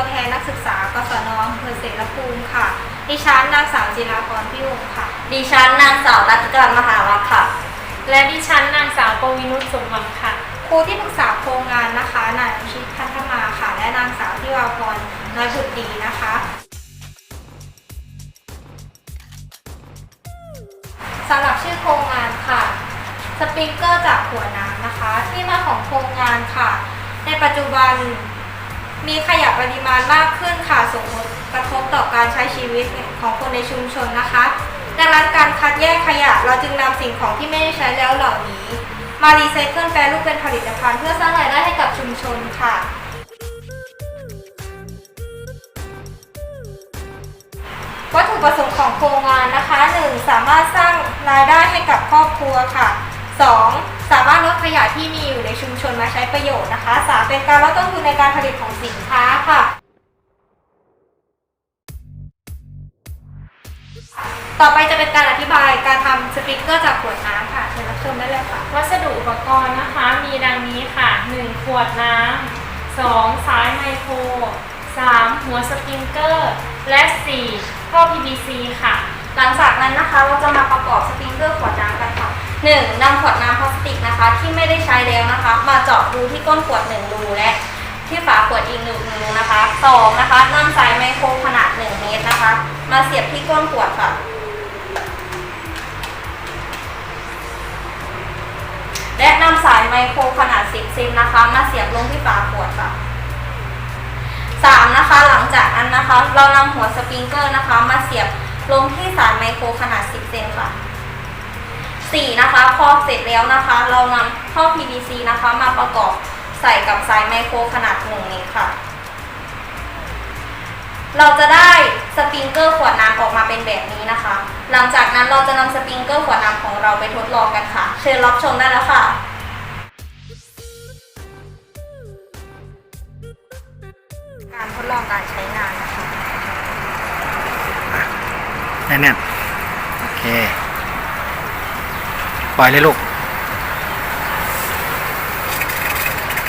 ตัวแทนนักศึกษากศนอำเภอเสรภูมิค่ะ ดิฉันนางสาวจิราพรพิวงค่ะ ดิฉันนางสาวรัตกรมหาวัฒค่ะ และดิฉันนางสาวปวินุชสมวังค่ะ ครูที่ปรึกษาโครงงานนะคะนายชิตพันมาค่ะ และนางสาวพิวาพรนาอยบุดดีนะคะ สำหรับชื่อโครงงานค่ะ สปริงเกอร์จากหัวน้ำนะคะ ที่มาของโครงงานค่ะ ในปัจจุบัน มีขยะปริมาณมากขึ้นค่ะส่งผลกระทบต่อการใช้ชีวิตของคนในชุมชนนะคะ ดังนั้นการคัดแยกขยะเราจึงนำสิ่งของที่ไม่ได้ใช้แล้วเหล่านี้ มารีไซเคิลแปรรูปเป็นผลิตภัณฑ์เพื่อสร้างรายได้ให้กับชุมชนค่ะ วัตถุประสงค์ของโครงงานนะคะ 1. สามารถสร้างรายได้ให้กับครอบครัวค่ะ 2. สามารถลดขยะที่มีอยู่ ในชุมชนมาใช้ประโยชน์นะคะ 3. เป็นการลดต้นทุนในการผลิตของสินค้าค่ะต่อไปจะเป็นการอธิบายการทำสปริงเกอร์จากขวดน้ำค่ะเชิญรับชมได้เลยค่ะ วัสดุอุปกรณ์นะคะ มีดังนี้ค่ะ 1 ขวดน้ำ 2 สายไมโคร 3 หัวสปริงเกอร์ และ 4 ท่อ PVC ค่ะ หลังจากนั้นนะคะเราจะมาประกอบสปริงเกอร์ขวดน้ำกันค่ะ 1. นำขวดน้ำพลาสติกนะคะ ที่ไม่ได้ใช้แล้วนะคะ มาเจาะรูที่ก้นขวด1รูและที่ฝาขวดอีกหนึ่งรูนะคะ 2. นะคะนำสายไมโครขนาด 1 เมตรนะคะ มาเสียบที่ก้นขวดค่ะและนำสายไมโครขนาด 10 เซนนะคะ มาเสียบลงที่ฝาขวดค่ะสามนะคะ หลังจากนั้นนะคะ เรานำหัวสปริงเกอร์นะคะ มาเสียบลงที่สายไมโครขนาด 10 เซนะสี่นะคะ พอเสร็จแล้วนะคะ เรานำท่อ PVC นะคะ มาประกอบใส่กับสายไมโครขนาด1เมตรค่ะ เราจะได้สปริงเกอร์ขวดน้ำออกมาเป็นแบบนี้นะคะ หลังจากนั้นเราจะนำสปริงเกอร์ขวดน้ำของเราไปทดลองกันค่ะ เชิญรับชมได้แล้วค่ะการทดลองการใช้งานนะคะแน่นๆโอเค ปล่อยเลยลูก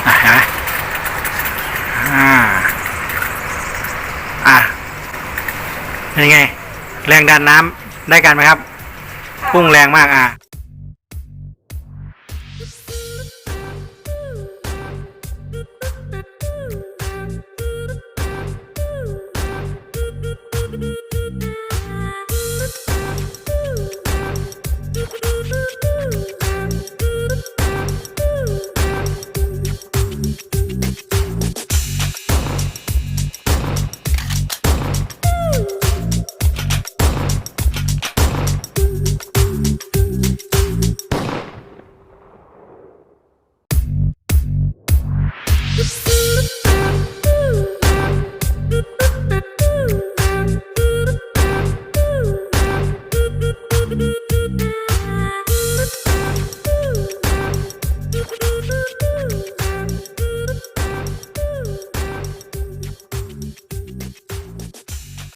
อะฮะอ่าอะเป็นไง แรงดันน้ำได้กันไหมครับ พุ่งแรงมากอะ Just...